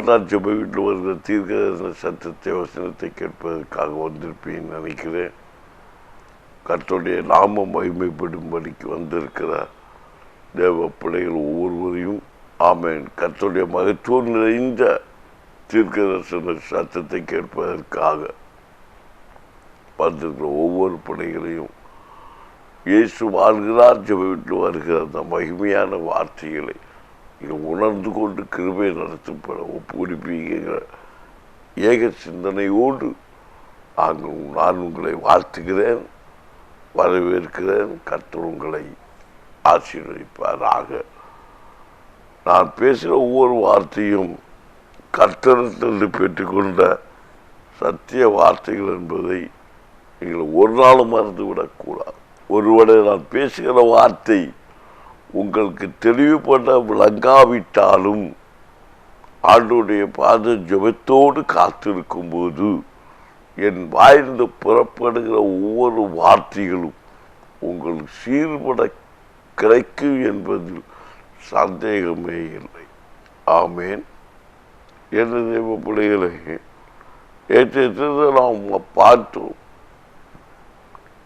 இயேசுவால் ஜெப வீட்டில் வருகிற தீர்க்க சத்தத்தை வசனத்தை கேட்பதற்காக வந்திருப்பேன் நினைக்கிறேன். கர்த்தருடைய நாமம் மகிமைப்படும்படிக்கு வந்திருக்கிறார் தேவ பிள்ளைகள் ஒவ்வொருவரையும் ஆமேன். கர்த்தருடைய மகத்துவம் நிறைந்த தீர்க்கதர்சன சத்தத்தை கேட்பதற்காக வந்திருக்கிற ஒவ்வொரு பிள்ளைகளையும் இயேசு வாழ்கிறார் ஜெப வீட்டில் வருகிற அந்த மகிமையான வார்த்தைகளை இதை உணர்ந்து கொண்டு கிருபை நடத்தும் பல ஒப்புவிப்பீங்கிற ஏக சிந்தனையோடு நாங்கள் நான் உங்களை வாழ்த்துகிறேன் வரவேற்கிறேன் கர்த்தர் உங்களை ஆசீர்வதிப்பாராக. நான் பேசுகிற ஒவ்வொரு வார்த்தையும் கர்த்தனத்திலிருந்து பெற்றுக்கொண்ட சத்திய வார்த்தைகள் என்பதை நீங்கள் ஒரு நாளும் மறந்து விடக்கூடாது ஒருவரை நான் பேசுகிற வார்த்தை உங்களுக்கு தெளிவுபட விளங்காவிட்டாலும் ஆண்டுடைய பாத ஜபத்தோடு காத்திருக்கும் போது என் வாய்ந்து புறப்படுகிற ஒவ்வொரு வார்த்தைகளும் உங்களுக்கு சீர்பட கிடைக்கும் என்பதில் சந்தேகமே இல்லை. ஆமேன். என்ன தெய்வ பிள்ளைகளை ஏற்ற நாம் பார்த்தோம்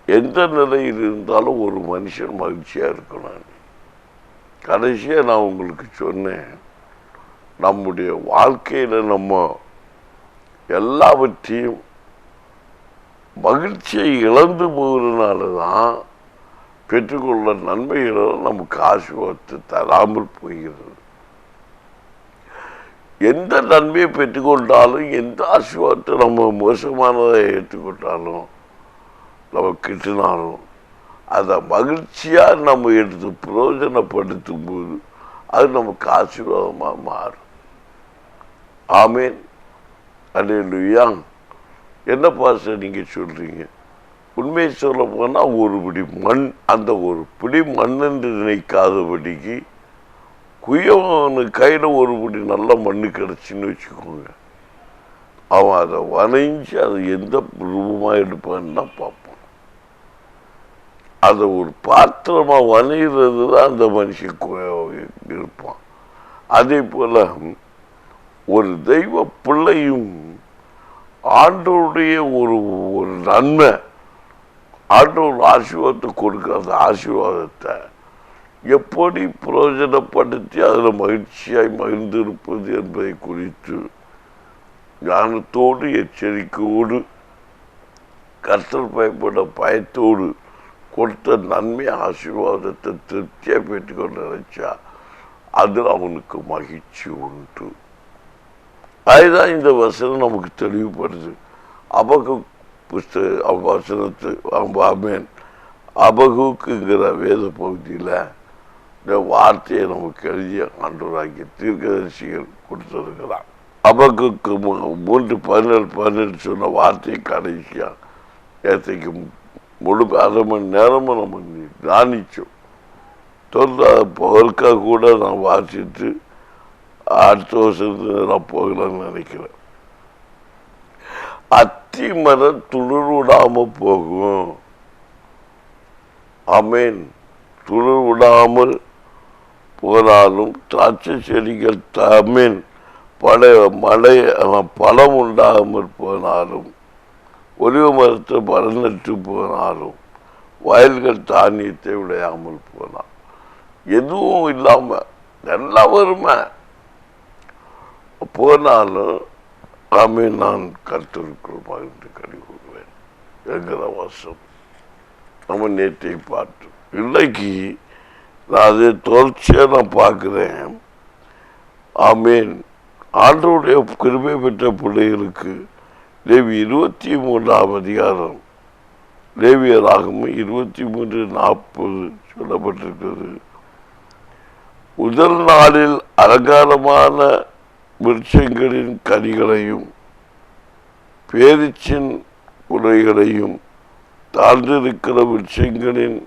எந்த நிலையில் இருந்தாலும் ஒரு மனுஷன் மகிழ்ச்சியாக இருக்கணும். கடைசியாக நான் உங்களுக்கு சொன்னேன் நம்முடைய வாழ்க்கையில் நம்ம எல்லாவற்றையும் மகிழ்ச்சியை இழந்து போகிறதுனால தான் பெற்றுக்கொள்ள நன்மைகளை நமக்கு ஆசீர்வாதத்தை தராமல் போகிறது. எந்த நன்மையை பெற்றுக்கொண்டாலும் எந்த ஆசீர்வாதத்தை நம்ம மோசமானதை ஏற்றுக்கொண்டாலும் நம்ம கிட்டினாலும் அதை மகிழ்ச்சியாக நம்ம எடுத்து பிரயோஜனப்படுத்தும் போது அது நமக்கு ஆசீர்வாதமாக மாறும். ஆமேன். அல்லையா என்ன பாச நீங்கள் சொல்கிறீங்க உண்மையை சொல்ல போனால் ஒரு பிடி மண் அந்த ஒரு பிடி மண் என்று நினைக்காதபடிக்கு குயவனு கையில் ஒரு பிடி நல்ல மண் கிடச்சின்னு வச்சுக்கோங்க. அவன் அதை வனைஞ்சு அதை எந்த ரூபமாக எடுப்பான்னு தான் பார்ப்பான். அதை ஒரு பாத்திரமாக வணைகிறது தான் அந்த மனுஷன் இருப்பான். அதே போல் ஒரு தெய்வ பிள்ளையும் ஆண்டோருடைய ஒரு ஒரு நன்மை ஆண்டோர் ஆசீர்வாதத்தை கொடுக்குற அந்த ஆசீர்வாதத்தை எப்படி பிரயோஜனப்படுத்தி அதில் மகிழ்ச்சியாய் மகிழ்ந்திருப்பது என்பதை குறித்து ஞானத்தோடு எச்சரிக்கையோடு கற்றல் பயப்பட பயத்தோடு கொடுத்த நன்மை ஆசீர்வாதத்தை திருப்தியாக பெற்றுக்கொண்டு நினைச்சா அதில் அவனுக்கு மகிழ்ச்சி உண்டு. அதுதான் இந்த வசனம் நமக்கு தெளிவுபடுது. அபகு புஸ்தக வசனத்து ஆமேன். அபகுக்குங்கிற வேத பகுதியில் இந்த வார்த்தையை நமக்கு எழுதிய ஆண்டவராகிய தீர்க்கதரிசிகள் கொடுத்துருக்கிறான் அபகுக்கு மூன்று பதினேழு பதினெட்டு சொன்ன வார்த்தையை கடைசியாக நேற்றைக்கு முழு அரை மணி நேரமும் நம்ம தியானித்தோம் தொடர்ந்து பகற்காக கூட நான் வாசித்து அடுத்த வருஷத்துக்கு நான் போகலான்னு நினைக்கிறேன். அத்தி மரம் துளிர் விடாம போகும். அமேன் துளிர் விடாமல் போனாலும் திராட்சை செடிகள் தமிழ் பழைய மழை பழம் உண்டாகாமல் போனாலும் ஒலிவ மரத்தை பலன் போனாலும் வயல்கள் தானியத்தை விளையாமல் போனால் எதுவும் இல்லாமல் எல்லாம் வருமே போனாலும் ஆமே நான் கருத்திருக்குள் பகிர்ந்து கடி கொள்வேன் என்கிற வருஷம் நம்ம நேற்றை பார்த்து. இன்னைக்கு நான் அதை தொடர்ச்சியாக நான் பார்க்குறேன். ஆமேன். ஆண்டோடைய கிருமை பெற்ற பிள்ளைகளுக்கு தேவி இருபத்தி மூன்றாம் அதிகாரம். லேவியராகவும் இருபத்தி மூன்று நாற்பது சொல்லப்பட்டிருக்கிறது. முதல் நாளில் அலங்காரமான விருட்சங்களின் கனிகளையும் பேரிச்சின் குலைகளையும் தாழ்ந்திருக்கிற விருட்சங்களின்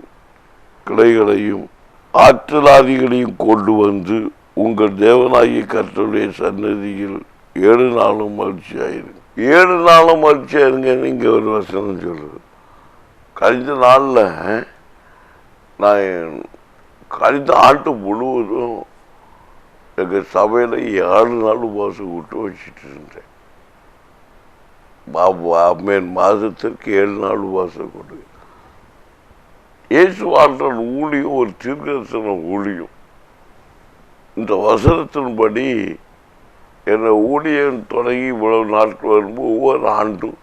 கிளைகளையும் ஆற்றலாதிகளையும் கொண்டு வந்து உங்கள் தேவனாகிய கர்த்தருடைய சன்னதியில் ஏழு நாளும் மகிழ்ச்சியாயிருக்கும் ஏழு நாளும் மகிழ்ச்சியாயிருங்க இங்கே ஒரு வசனம் சொல்லுது. கழிந்த நாளில் நான் கழிந்த ஆண்டு முழுவதும் எங்கள் சபையில் ஏழு நாள் உபவாசம் விட்டு வச்சுட்டு இருந்தேன். அம்மேன் மாதத்திற்கு ஏழு நாள் உபவாசம் கொடுங்க இயேசு வாழ்ற ஊழியும் ஒரு தீர்க்கதரிசன ஊழியம். இந்த வசனத்தின்படி என்னை ஊழியம் தொடங்கி இவ்வளவு நாட்கள் வரும்போது ஒவ்வொரு ஆண்டும்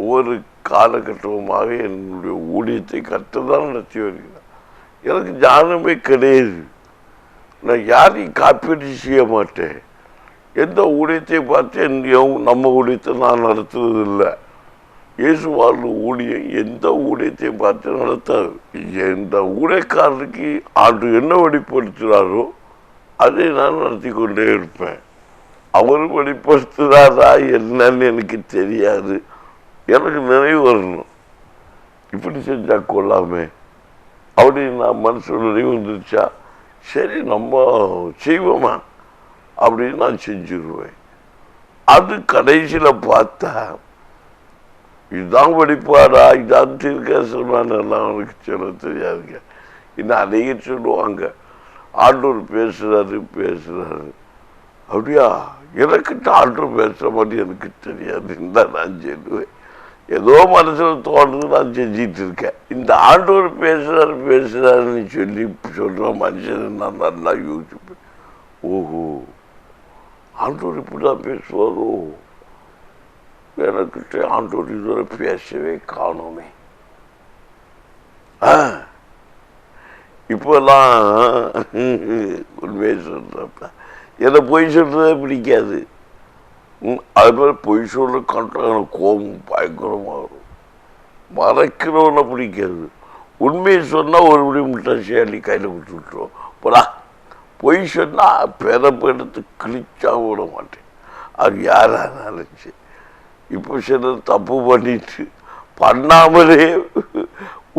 ஒவ்வொரு காலகட்டமாக என்னுடைய ஊழியத்தை கற்றுதான் நடத்தி வருகிறேன் எனக்கு ஞானமே கிடையாது. நான் யாரையும் காப்பீடு செய்ய மாட்டேன். எந்த ஊழியத்தை பார்த்து என் நம்ம ஊழியத்தை நான் நடத்துவதில்லை. இல்லை இயேசு ஊழியம் எந்த ஊழியத்தை பார்த்து நடத்தாது. எந்த ஊழியக்காரருக்கு ஆண்டு என்ன வெளிப்படுத்துகிறாரோ அதை நான் நடத்தி கொண்டே இருப்பேன். அவர் வெளிப்படுத்துகிறாரா என்னன்னு எனக்கு தெரியாது. எனக்கு நினைவு வரணும். இப்படி செஞ்சா கொள்ளாமே. அப்படி நான் மனசு நினைவு வந்துருச்சா? சரி நம்ம செய்வோமா? அப்படின்னு நான் செஞ்சிருவேன். அது கடைசியில் பார்த்தா இதுதான் வெடிப்பாரா இதான் தீர்க்கசமான எல்லாம் அவனுக்கு சொல்ல தெரியாதுங்க. இன்னும் அநேக சொல்லுவாங்க. ஆண்டோர் பேசுறாரு பேசுறாரு. அப்படியா? எனக்கிட்ட ஆண்டவர் பேசுற மாதிரி எனக்கு தெரியாதுன்னு தான் நான் சொல்லுவேன் ஏதோ மனசில் தோணுது நான் செஞ்சிட்டு இருக்கேன். இந்த ஆண்டவர் பேசுகிறார் பேசுகிறாருன்னு சொல்லி சொல்கிற மனுஷனை நான் நல்லா யோசிப்பேன். ஓஹோ. ஆண்டவர் இப்படிதான் பேசுவாரோ? எனக்கிட்ட ஆண்டவர் இதுவரை பேசவே காணோமே. ஆ, இப்போல்லாம் உண்மையை சொல்கிறப்ப என்னை பொய் சொல்றதே பிடிக்காது. ம், அது மாதிரி பொய் சொல்ல கண்டா எனக்கு கோபம் பயங்கரமாக வரும். மறைக்கிறவனை பிடிக்காது. உண்மையை சொன்னால் ஒரு முடி முட்டாசி அள்ளி கையில் விட்டு விட்டுருவோம் போடா. பொய் சொன்னால் பிறப்பு எடுத்து கிழிச்சா விட மாட்டேன். அது யாராக நினச்சி இப்போ சிலர் தப்பு பண்ணிட்டு பண்ணாமலே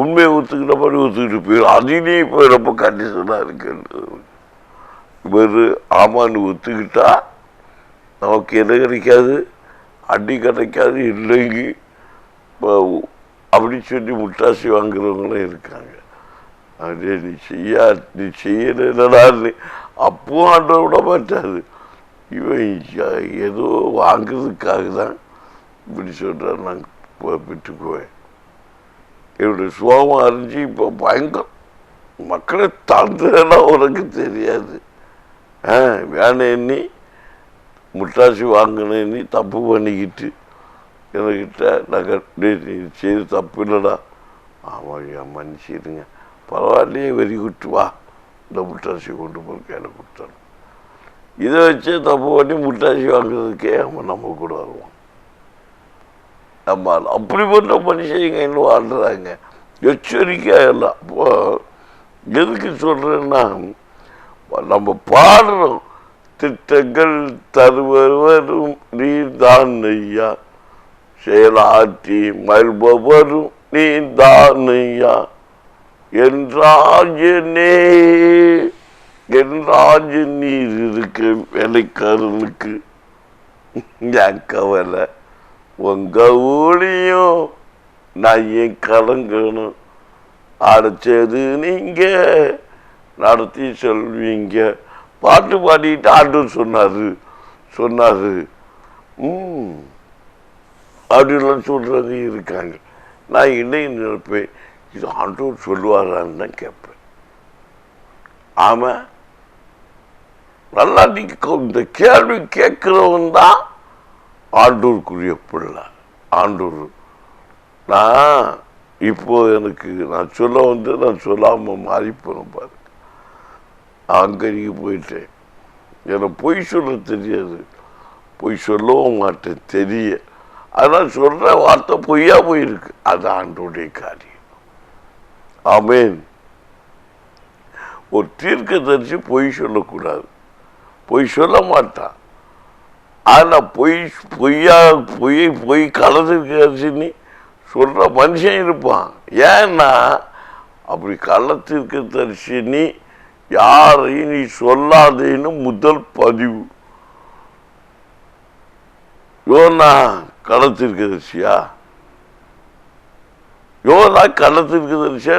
உண்மையை ஒத்துக்கிட்ட மாதிரி ஒத்துக்கிட்டு போயிடும் அதுலேயும் இப்போ ரொம்ப கண்டிஷனாக இருக்குன்றது இவர் ஆமான்னு ஒத்துக்கிட்டா நமக்கு என்ன கிடைக்காது? அடி கிடைக்காது இல்லைங்க. இப்போ அப்படி சொல்லி முட்டாசி வாங்குறவங்களும் இருக்காங்க. அப்படியே நீ செய்யா நீ செய்யலடான்னு அப்பவும் ஆண்டவர் விட மாட்டாரு. இவன் ஏதோ வாங்குறதுக்காக தான் இப்படி சொல்கிறார் நான் போ- பெற்றுக்குவேன் என்னுடைய சுவாமம் அறிஞ்சு இப்போ பயங்கரம். மக்களை தாழ்ந்ததுன்னா உனக்கு தெரியாது. ஆ எண்ணி முட்டாசி வாங்கின எண்ணி தப்பு பண்ணிக்கிட்டு என்கிட்ட நகர் நீ செய்து தப்பு இல்லைடா. ஆமாம் ஐயா மன்னிச்சிடுங்க பரவாயில்லையே வெறி குட்டு வா. இந்த முட்டாசி கொண்டு போய் கையில் கொடுத்தாரு இதை வச்சு தப்பு பண்ணி முட்டாசி வாங்குறதுக்கே அவன் நம்ம கூட வருவான். நம்ம அப்படிப்பட்ட மனுஷங்க இன்னும் வாழ்றாங்க. எச்சரிக்கையாக எல்லாம் அப்போ எதுக்கு சொல்கிறேன்னா நம்ம பாடுறோம். திட்டங்கள் தருவரும் நீதான் ஐயா. செயலாற்றி மல்பவரும் நீதான் ஐயா. என்றாஜனே என்றாஜ நீர் இருக்கு வேலைக்காரனுக்கு. என் கவலை. உங்க ஊழியும் நான் ஏன் கலங்கணும்? அடைச்சது நீங்க. நடத்தி சொல்வீங்க. பாட்டு பாடிட்டு ஆண்டவர் சொன்னாரு. சொன்னாரு. ம். அப்படிலாம் சொல்றவங்க இருக்காங்க. நான் இன்னைக்கு நினைப்பேன்? இது ஆண்டவர் சொல்லுவாரான்னு தான் கேட்பேன். ஆமா. நல்லா நீ இந்த கேள்வி கேட்கிறவன் தான் ஆண்டூருக்குரிய பிள்ளை ஆண்டூர் நான் இப்போ எனக்கு நான் சொல்ல வந்து நான் சொல்லாமல் மாறி போனேன் பாரு. ஆங்கரிக்கு போயிட்டேன். எனக்கு பொய் சொல்ல தெரியாது. பொய் சொல்லவும் மாட்டேன் தெரிய. ஆனால் சொல்கிற வார்த்தை பொய்யா போயிருக்கு. அது ஆண்டோடைய காரியம். ஆமேன். ஒரு தீர்க்க தரிசி பொய் சொல்லக்கூடாது. பொய் சொல்ல மாட்டான். ஆனா பொய் பொய்யா பொய் பொய் கலந்துருக்கி சொல்ற மனுஷன் இருப்பான். ஏன்னா அப்படி கள்ளத்திற்கு தரிசினி யாரையும் நீ சொல்லாதேன்னு முதல் பதிவு. யோனா களத்திற்கு யோனா களத்திற்கு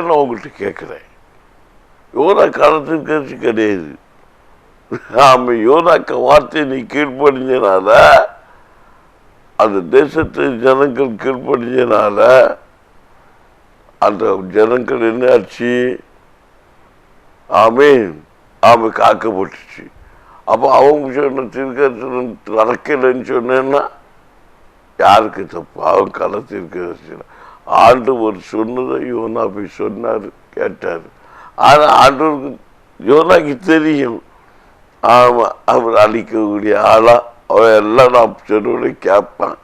நான் உங்கள்கிட்ட கேட்குறேன். யோனா காலத்திற்கு கிடையாது. ஆம யோனாக்க வார்த்தை நீ கீழ்ப்படிஞ்சனால அந்த தேசத்து ஜனங்கள் கீழ்ப்படிஞ்சனால அந்த ஜனங்கள் என்ன ஆச்சு ஆமீன். ஆமை காக்கப்பட்டுச்சு அப்போ அவங்க சொன்ன தீர்க்க நடக்கலைன்னு சொன்னேன்னா யாருக்கு தப்பு? அவன் கலை தீர்க்க ஆண்டு ஒரு சொன்னதை யோனா போய் சொன்னார் கேட்டார். ஆனால் ஆண்டவருக்கு யோனாக்கு தெரியும். ஆமாம் அவர் அழிக்கக்கூடிய ஆளாக அவன் எல்லாம் நான் சொன்னோட கேட்பான்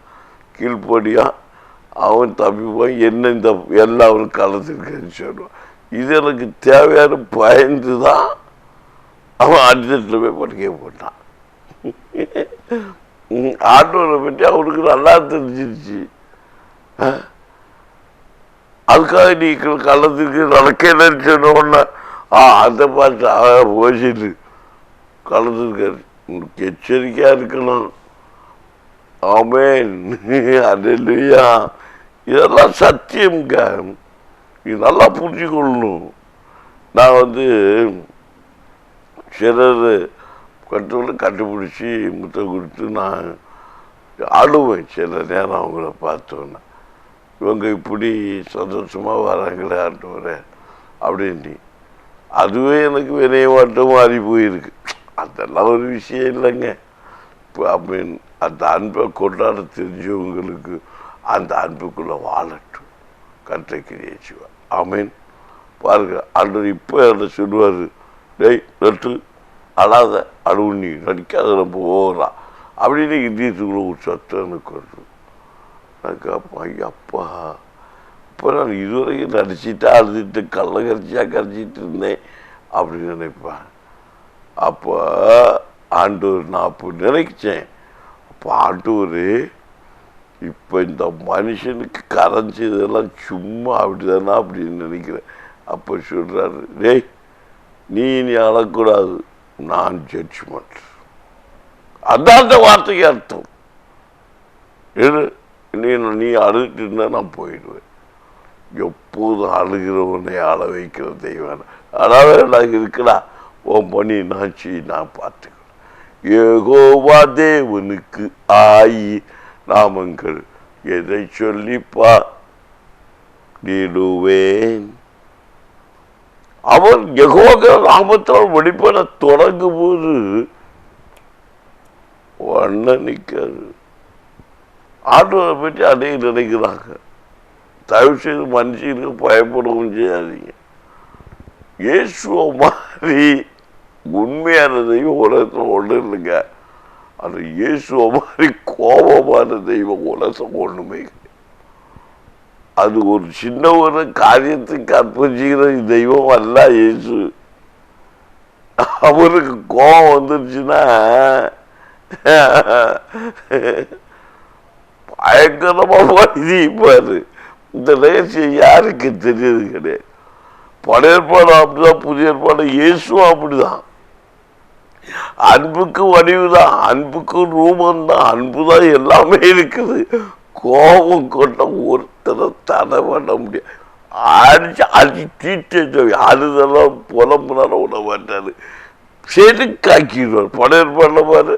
கீழ்ப்படியா அவன் தப்பிப்பான் என்ன இந்த எல்லாம் அவனுக்கு கலந்துருக்கேன்னு சொல்லுவான். இது எனக்கு தேவையான பயந்து தான் அவன் அடித்தட்டில் போய் படிக்க போட்டான். ஆண்டவரை பற்றி அவனுக்கு நல்லா தெரிஞ்சிருச்சு. அதுக்காக நீ கள்ளத்துக்கு நடக்கலன்னு சொன்ன. உடனே ஆ அந்த பாட்டு அவன் போச்சுட்டு கலந்துருக்காரு உனக்கு எச்சரிக்கையா இருக்கணும். ஆமை அது இல்லையா இதெல்லாம் சத்தியம்ங்க இது நல்லா புரிஞ்சுக்கொள்ளணும். நான் வந்து சிலர் கட்டுகளை கண்டுபிடிச்சி முத்தம் கொடுத்து நான் ஆடுவேன். சில நேரம் அவங்கள பார்த்தோன்னே இவங்க இப்படி சந்தோஷமாக வராங்களே ஆண்டவரே அப்படின்னு. அதுவே எனக்கு வினயமாட்டம் மாறி போயிருக்கு. அதெல்லாம் ஒரு விஷயம் இல்லைங்க. இப்போ அப்படின்னு அந்த அன்பை கொண்டாட தெரிஞ்சவங்களுக்கு அந்த அன்புக்குள்ளே வாழட்டும். கற்றை கிரியேச்சுவா ஆமீன். பாருங்க ஆண்டவர் இப்போ என்ன சொல்லுவார்? டேய் நட்டு அழாத அழுவு நீ நடிக்காத ரொம்ப ஓவரா அப்படின்னு இந்தியத்துக்குள்ள ஒரு சத்தம் எனக்கு வருது. எனக்கு அப்பா ஐயப்பா அப்பா. இப்போ நான் இதுவரைக்கும் நடிச்சிட்டா அழுதுட்டு கள்ள கரைச்சியாக கரைச்சிட்டு இருந்தேன் அப்படின்னு நினைப்பேன். அப்போ ஆண்டவர் நான் அப்போ நினைச்சேன். அப்போ ஆண்டவர் இப்போ இந்த மனுஷனுக்கு கரைஞ்சதெல்லாம் சும்மா அப்படிதானா அப்படின்னு நினைக்கிறேன். அப்போ சொல்கிறாரு டேய் நீ நீ அழக்கூடாது. நான் ஜட்ஜ்மெண்ட் அதான் அந்த வார்த்தைக்கு அர்த்தம். நீ நீ அழுதுட்டு இருந்தா நான் போயிடுவேன். எப்போதும் அழுகிறவனை அழ வைக்கிற தெய்வம் அழாவே நான் இருக்கடா. உன் பணி நான் நான் பார்த்துக்கிறேன். ஏகோவா தேவனுக்கு ஆயி நாமங்கள் எதை சொல்லிப்பா நீடுவேன் அவர் யெகோவா நாமத்தால் வெளிப்பட தொடங்கும் போது ஒன்ன ஆண்டவரை பற்றி அதே நினைக்கிறாங்க தயவு செய்து மனுஷனுக்கு பயப்படவும் செய்யாதீங்க. இயேசுவை மாதிரி உண்மையானதையும் உலகத்தில் ஒன்று இல்லைங்க. அது இயேசுவை மாதிரி கோபமான தெய்வம் உலகம் ஒண்ணுமே அது ஒரு சின்ன ஒரு காரியத்துக்கு அர்ப்பணிக்கிற தெய்வம் அல்ல இயேசு. அவருக்கு கோபம் வந்துருச்சுன்னா பயங்கரமா பாரு இந்த ரகசியம் யாருக்கு தெரியுது கிடையாது. பழைய ஏற்பாடு அப்படிதான் புதிய ஏற்பாடு இயேசுவும் அப்படிதான். அன்புக்கு வடிவுதான் அன்புக்கு ரூபம் தான் அன்பு தான் எல்லாமே இருக்குது. கோபம் கொண்ட ஒருத்தரை தடை பண்ண முடியாது. அடிச்சு அடிச்சு தீட்டு அழுதெல்லாம் புலம்புனால விட மாட்டாரு செதுக்காக்கிடுவார் படையர் ஏற்பாடுல பாரு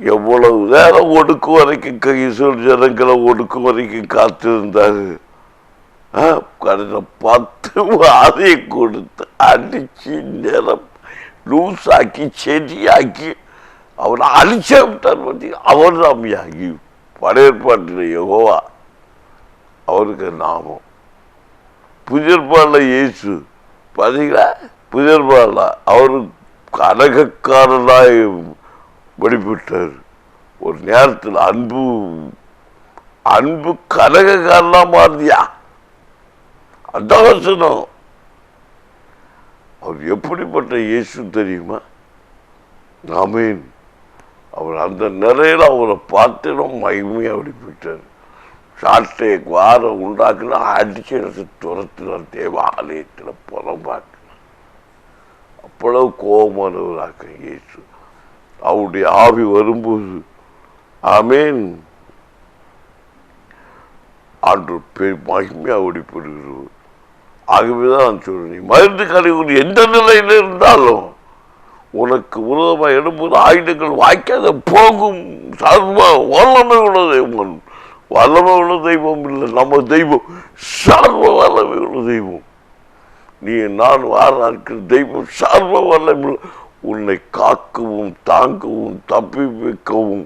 எவ்வளவு நேரம் ஒடுக்கும் வரைக்கும் ஈஸ்வர ஜனங்களை ஒடுக்கும் வரைக்கும் காத்திருந்தாரு. ஆ, பத்து வாதையை கொடுத்து அடிச்சு நிறம் லூஸ் ஆக்கி செடியாக்கி அவனை அழிச்சே விட்டார் பற்றி அவர் ராமியாகி படையற்பாட்டில் யகோவா அவருக்கு நாமம். புதியற்பாடில் இயேசு பார்த்தீங்களா புதியற்பாடில் அவர் கனகக்காரனாய் வெளிப்பட்டார். ஒரு நேரத்தில் அன்பு அன்பு கனகக்காரனாக மாறுதியா அதான் சொன்னோம். அவர் எப்படிப்பட்ட இயேசு தெரியுமா? ஆமீன். அவர் அந்த நிலையில் அவரை பார்த்துடும் மகிமையாக அப்படி போயிட்டார் சாட்டை வாரம் உண்டாக்குனா அடிச்சு எடுத்து துரத்துனார். தேவாலயத்தில் புறம்பாக்கு அவ்வளவு கோபமானவராக்க இயேசு. அவருடைய ஆவி வரும்போது ஆமீன். ஆண்டு பெரிய மகிமையா ஆகவே தான் நான் சொல்றேன். நீ மருந்து கழிவு எந்த நிலையில் இருந்தாலும் உனக்கு விரோதமாக எழும்புகிற ஆயுதங்கள் வாய்க்காத போகும் சர்வ வல்லமை உள்ள தெய்வம். வல்லமை உள்ள தெய்வம் இல்லை நம்ம தெய்வம் சர்வ வல்லமை உள்ள தெய்வம். நீ நான் வாராஇருக்கிற தெய்வம் சர்வ வல்லமை உன்னை காக்கவும் தாங்கவும் தப்பி வைக்கவும்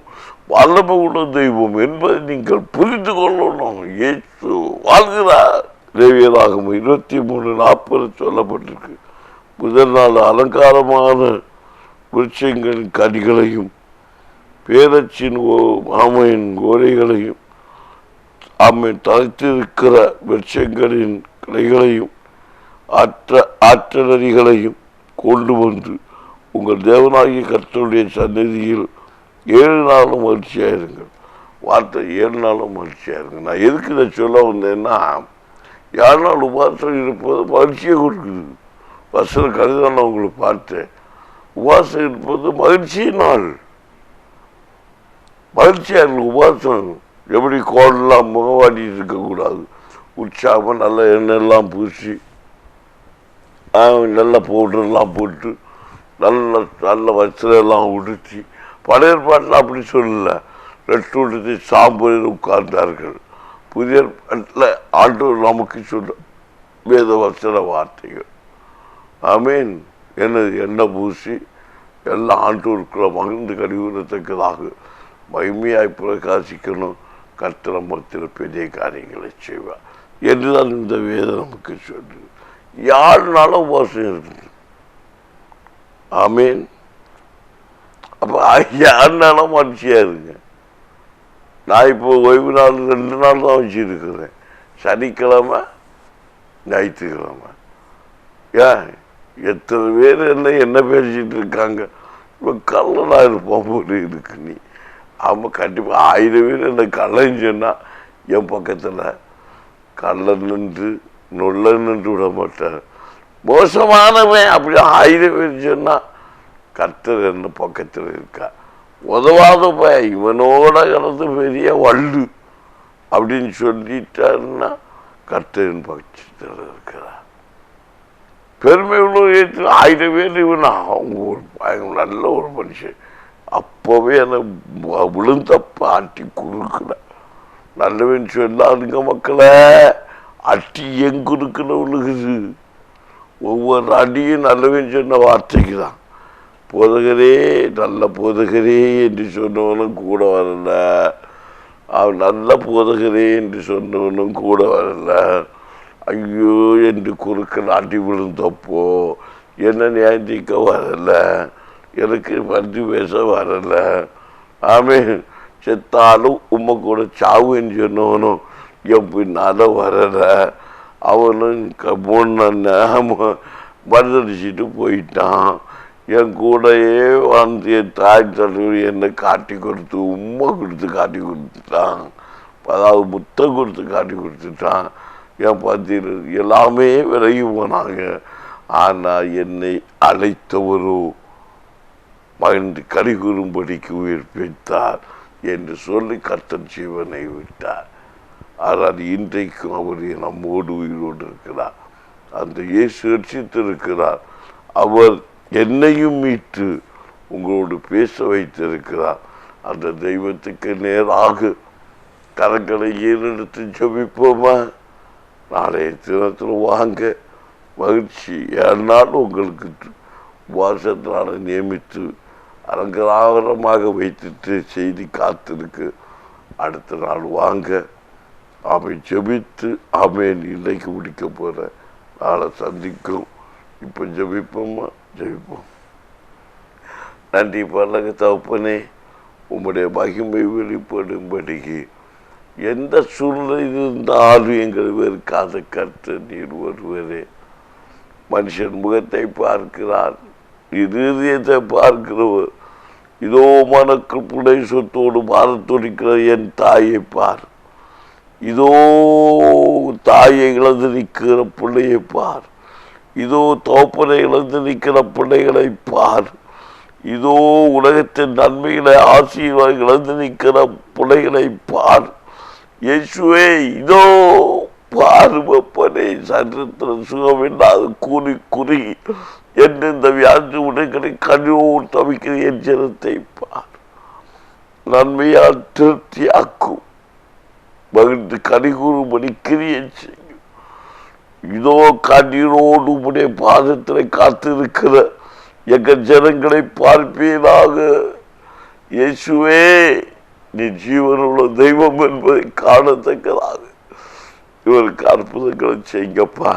வல்லமை உள்ள தெய்வம் என்பதை நீங்கள் புரிந்து கொள்ளணும். இயேசு வாழ்கிறார். தேவியராகும் இருபத்தி மூணு நாற்பது சொல்லப்பட்டிருக்கு. முதல் நாள் அலங்காரமான விருட்சங்களின் கடிகளையும் பேரச்சின் ஓ- மாமையின் கோரைகளையும் ஆமை தழைத்திருக்கிற விருட்சங்களின் கிளைகளையும் ஆற்ற ஆற்றலரிகளையும் கொண்டு வந்து உங்கள் தேவனாகிய கர்த்தருடைய சந்நிதியில் ஏழு நாளும் மகிழ்ச்சியாயிருங்கள். வார்த்தை ஏழு நாளும் மகிழ்ச்சியாயிருங்க நான் எதுக்கு இதை சொல்ல வந்தேன்னா ஏழு நாள் உபாசம் இருப்பது மகிழ்ச்சியை கொடுக்குது. வசன கருதான் நான் உங்களை பார்த்தேன். உபாசம் இருப்பது மகிழ்ச்சி நாள் மகிழ்ச்சியாக இருக்கு உபாசம் எப்படி கோடெல்லாம் முகவாடிட்டு இருக்கக்கூடாது. உற்சாகமாக நல்ல எண்ணெயெல்லாம் பூசி நல்ல பவுடர்லாம் போட்டு நல்ல நல்ல வஸ்திரம் உடுத்தி பழைய ஏற்பாட்டில் அப்படி சொல்லலை. ரெட்டு உடுத்தி சாம்பலில் உட்கார்ந்தார்கள். புதிய ஏற்பாட்டில் ஆண்டவர் நமக்கு சொல்ல வேத வசன வார்த்தைகள். ஆமீன். எனது எண்ணெய் பூசி எல்லாம் ஆண்டோருக்குள்ள மகிழ்ந்து கழிவுறத்தக்கதாக மகிமையாய் பிரகாசிக்கணும். கர்த்தர் மத்தியில் பெரிய காரியங்களை செய்வார். என்றுதான் இந்த வேதம் நமக்கு சொல்லு யாருனாலும் உபவாசம் இருக்குது ஆமீன். அப்போ யாருனாலும் மனுஷியா இருங்க. நான் இப்போ ஓய்வு நாள் ரெண்டு நாள் தான் வச்சுருக்கிறேன். சனிக்கிழமை ஞாயிற்றுக்கிழமை. ஏன்? எத்தனை பேர் என்ன என்ன பேசிட்டு இருக்காங்க? இப்போ கள்ளனா இருப்பான் போல இருக்கு நீ. ஆமாம் கண்டிப்பாக ஆயிரம் பேர் என்ன கள்ளன்னு சொன்னால் என் பக்கத்தில் கள்ளன் நின்று நொல்லன் நின்று விட மாட்டார். மோசமானவன் அப்படி ஆயிரம் பேர் சொன்னால் கர்த்தர் என்ன பக்கத்தில் இருக்கா? உதவாத பையன் இவனோட கலந்து பெரிய வள்ளு அப்படின்னு சொல்லிட்டாருன்னா கர்த்தரின் பட்சத்தில் இருக்கிறார். பெருமை உள்ள ஏற்று ஆயிரம் பேர் இவன் அவங்க ஒரு நல்ல ஒரு மனுஷன். அப்போவே என்னை வ- விழுந்த பாட்டி கொடுக்கல நல்லவன் சொல்லாருங்க மக்களே அட்டி எங்குருக்குன்னு விழுகுது ஒவ்வொரு அடியும் நல்லவன் சொன்ன வார்த்தைக்கு தான் போதகரே நல்ல போதகரே என்று சொன்னவனும் கூட வரல. அவன் நல்ல போதகரே என்று சொன்னவனும் கூட வரல. ஐயோ என்று குறுக்க நாட்டி விழுந்தப்போ என்ன நியாயந்திக்க வரல? எனக்கு மருந்து பேச வரல. ஆமே செத்தாலும் உம்மை கூட சாவு என்று சொன்னவனும் என் பின்னால வரல. அவனும் க- மூணு நேரம் மருந்தடிச்சிட்டு போயிட்டான். என் கூடயே வந்து என் தாய் தலைவர் என்னை காட்டி கொடுத்து உம்மை கொடுத்து காட்டி கொடுத்துட்டான். அதாவது முத்தம் கொடுத்து காட்டி கொடுத்துட்டான். என் பத்தியில் எல்லாமே விலகி போனாங்க. ஆனால் என்னை அழைத்தவரோ மகிழ்ந்து கரிகூறும்படிக்கு உயிர்ப்பித்தார் என்று சொல்லி கர்த்தன் ஜீவனை விட்டார். ஆனால் இன்றைக்கும் அவர் நம்மோடு உயிரோடு இருக்கிறார். அந்த இயேசு ரட்சித்திருக்கிறார். அவர் என்னையும் மீட்டு உங்களோடு பேச வைத்திருக்கிறார். அந்த தெய்வத்துக்கு நேராக கரங்களை ஏறெடுத்து ஜபிப்போமா? நாளைய தினத்தில் வாங்க. மகிழ்ச்சி. ஏழு உங்களுக்கு வாசத்தினால நியமித்து அலங்கராகரமாக வைத்துட்டு செய்தி காத்திருக்கு. அடுத்த நாள் வாங்க. அவை ஜெபித்து ஆமேன். இன்றைக்கு முடிக்க போகிற நாளை சந்திக்கும். இப்போ ஜபிப்போமா? ஜெயிப்போம் நன்றி பல்லக தகப்பனே உம்முடைய மகிமை வெளிப்படும்படிக்கு. எந்த சூழ்நிலையில் இருந்தாலும் எங்கள் வெறுக்காத கருத்து நீர் ஒருவரே. மனுஷன் முகத்தை பார்க்கிறார் இருதயத்தை பார்க்கிறவர். இதோ மனக்கு புடை சொத்தோடு பாரத்தொடிக்கிற என் தாயை பார். இதோ தாயை இழந்து நிற்கிற பிள்ளையை பார். இதோ தோப்பனை இழந்து நிற்கிற பிள்ளைகளை பார். இதோ உலகத்தின் நன்மைகளை ஆசீர்வாதம் இழந்து நிற்கிற பிள்ளைகளை பார். இயேசுவே இதோ பார்வப்பனே சரீரத்தில் சுகமில்லாத கூறி குறி என்று இந்த வியாதி உடைகளை கழிவோடு தவிக்கிற என் ஜனத்தை பார். நன்மையால் திருப்தியாக்கும். மகிழ்ந்து கனிகூறும்படி கிரியை செய்யும் இதோ கண்ணீரோடு உடைய பாதத்தில் காத்திருக்கிற எங்கள் ஜனங்களை பார்ப்பீராக. இயேசுவே நீ ஜீவனுள்ள தெய்வம் என்பதை காணத்தக்கதாக. இவருக்கு அற்புதங்களை செய்யப்பா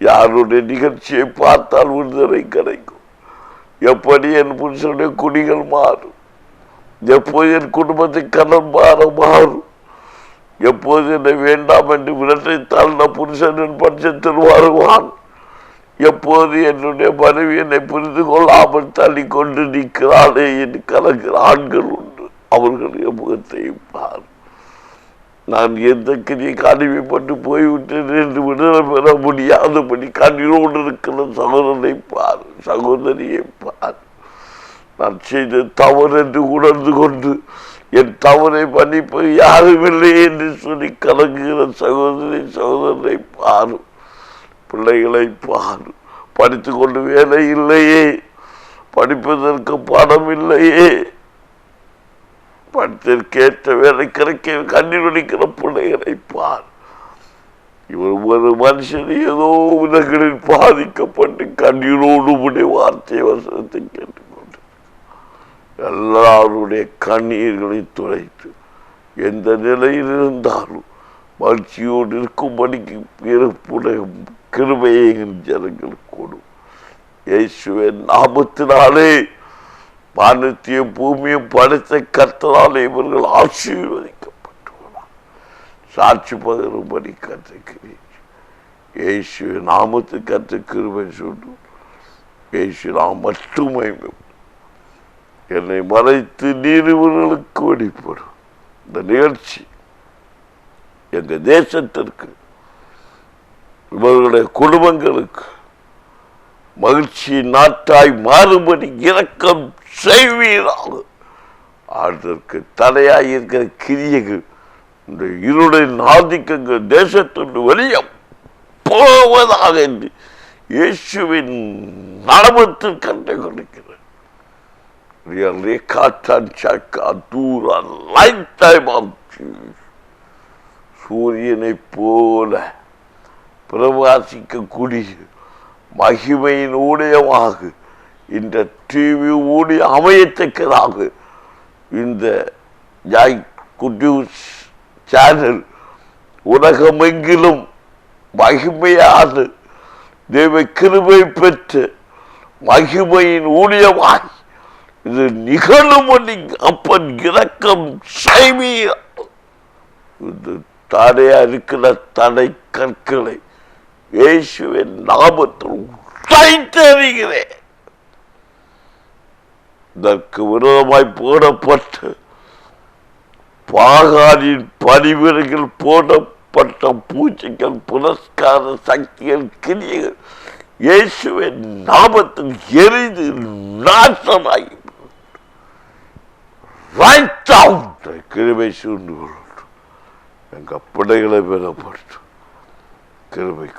யாருடைய நிகழ்ச்சியை பார்த்தால் விடுதலை கிடைக்கும். எப்படி என் புருஷனுடைய குடிகள் மாறும்? எப்போது என் குடும்பத்தை கடன் மாற மாறும்? எப்போது என்னை வேண்டாம் என்று விரட்டை நான் புருஷனின் பட்சத்தில் வருவான் எப்போது என்னுடைய மனைவி என்னை புரிந்து கொள்ளாமல் தள்ளி கொண்டு நிற்கிறாளே என்று கலக்கிற ஆண்கள் உண்டு. அவர்களுடைய முகத்தையும் பார். நான் எந்த கிரியை அடிமைப்பட்டு போய்விட்டேன் என்று விடுதலை பெற முடியாதபடி கண்ணீரோடு இருக்கிற சகோதரனை பார் சகோதரியை பார். நான் செய்த தவறு என்று உணர்ந்து கொண்டு என் தவறை மன்னிப்பு யாருமில்லை என்று சொல்லி கலங்குகிற சகோதரி சகோதரனை பாரு. பிள்ளைகளை பாரு. படித்து கொண்டு வேலை இல்லையே. படிப்பதற்கு பணம் இல்லையே. படித்திற்கேற்ற வேலை கிடைக்க கண்டுபிடிக்கிற பிள்ளைகளை பார். இவர் ஒரு மனுஷன் ஏதோ விதங்களில் பாதிக்கப்பட்டு கண்ணீரோடு உடைய வார்த்தை வசனத்தை கேட்டு எல்லாருடைய கண்ணீர்களை துளைத்து எந்த நிலையில் இருந்தாலும் மகிழ்ச்சியோடு இருக்கும்படிக்கு இருப்புடைய கிருபையை என் ஜனங்களுக்கு கொடும் இயேசுவின் நாமத்தினாலே வானத்தையும் பூமியும் படைத்த கர்த்தனாலே இவர்கள் ஆசீர்வதிக்கப்பட்டுள்ளார் சாட்சி பகரும்படி கற்றுக்கிறேன். இயேசுவின் நாமத்து கற்று கிருபை சொல்லும் இயேசு நாம் மட்டுமே என்னை மறைத்து நீதிபதிகளுக்கு வெளிப்படும். இந்த நிகழ்ச்சி எங்கள் தேசத்திற்கு இவர்களுடைய குடும்பங்களுக்கு மகிழ்ச்சி நாட்டாய் மாறுபடி இறக்கம் செய்வீராக. அதற்கு தடையாய் இருக்கிற கிரியைகள் இந்த இருளின் ஆதிக்கங்கள் தேசத்திற்கு வெளியே போவதாக என்று இயேசுவின் நாமத்தில் கண்டு கொடுக்கிறேன் Really cut and check and do a lifetime of Jesus. சூரியனைப் போல பிரகாசிக்கக்கூடிய மகிமையின் ஊடகமாக இந்த டிவி ஊழிய அமையத்தக்கதாக இந்த ஜாய் குட்யூஸ் சேனல் உலகமெங்கிலும் மகிமையான தேவ கிருமை பெற்று மகிமையின் ஊழியமாகி இது நிகழும் அப்பன் இரக்கம் சைமியா இது தடையா இருக்கிற தடை கற்களை இயேசுவின் நாமத்தில் தைத்தறிகிறேன் இதற்கு விரோதமாய் போடப்பட்டு பாகாரின் பரிவுரைகள் போடப்பட்ட பூஜைகள் புரஸ்கார சக்திகள் கிரியைகள் இயேசுவின் நாமத்தில் எரிந்து நாசமாகி கிருபை சூழ்ந்து கொள்ளட்டும். எங்க பிள்ளைகளை பெறப்பட்டு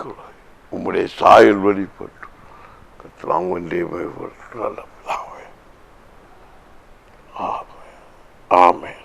கொள்ளாய் உம்முடைய சாயல் வெளிப்பட்டு கத்தலாம் ஒன்றே மேம்பட்டு நல்ல பிதாவே. ஆமென்.